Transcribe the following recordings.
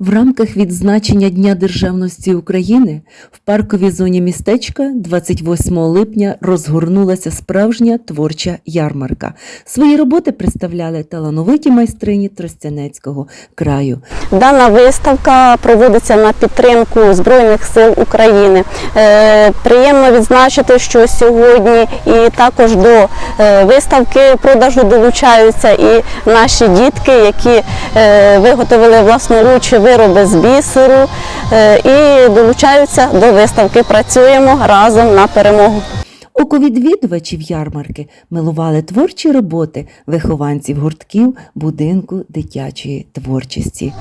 В рамках відзначення Дня державності України в парковій зоні містечка 28 липня розгорнулася справжня творча ярмарка. Свої роботи представляли талановиті майстрині Тростянецького краю. Дана виставка проводиться на підтримку Збройних сил України. Е, Приємно відзначити, що сьогодні і також до е, виставки продажу долучаються і наші дітки, які виготовили власноруч вироби з бісеру е, і долучаються до виставки. Працюємо разом на перемогу. Око відвідувачів ярмарки милували творчі роботи вихованців гуртків будинку дитячої творчості.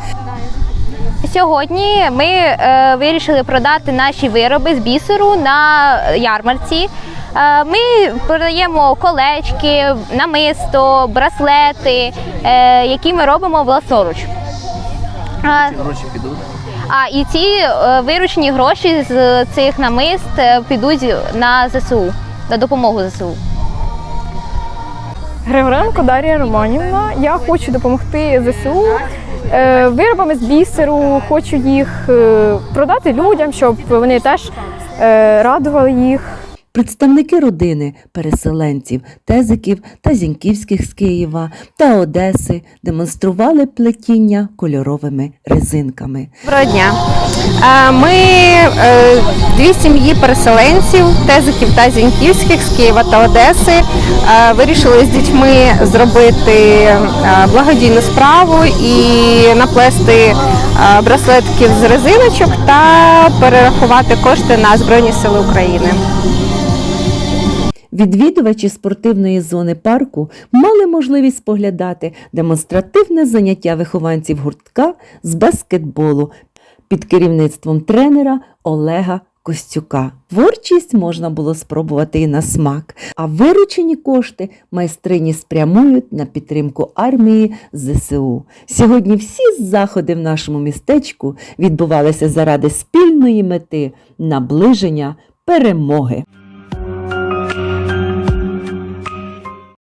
Сьогодні ми е, вирішили продати наші вироби з бісеру на ярмарці. Е, ми продаємо колечки, намисто, браслети, е, які ми робимо власноруч. А, Гроші підуть. а і ці е, виручені гроші з цих намист е, підуть на ЗСУ, на допомогу ЗСУ. Григоренко Дар'я Романівна. Я хочу допомогти ЗСУ е, виробами з бісеру. Хочу їх е, продати людям, щоб вони теж е, радували їх. Представники родини переселенців, тезиків та зіньківських з Києва та Одеси демонстрували плетіння кольоровими резинками. Доброго дня. Е, Ми е, дві сім'ї переселенців, тезиків та зіньківських з Києва та Одеси, е, вирішили з дітьми зробити благодійну справу і наплести браслетків з резиночок та перерахувати кошти на Збройні Сили України. Відвідувачі спортивної зони парку мали можливість споглядати демонстративне заняття вихованців гуртка з баскетболу під керівництвом тренера Олега Костюка. Творчість можна було спробувати і на смак, а виручені кошти майстрині спрямують на підтримку армії ЗСУ. Сьогодні всі заходи в нашому містечку відбувалися заради спільної мети наближення перемоги.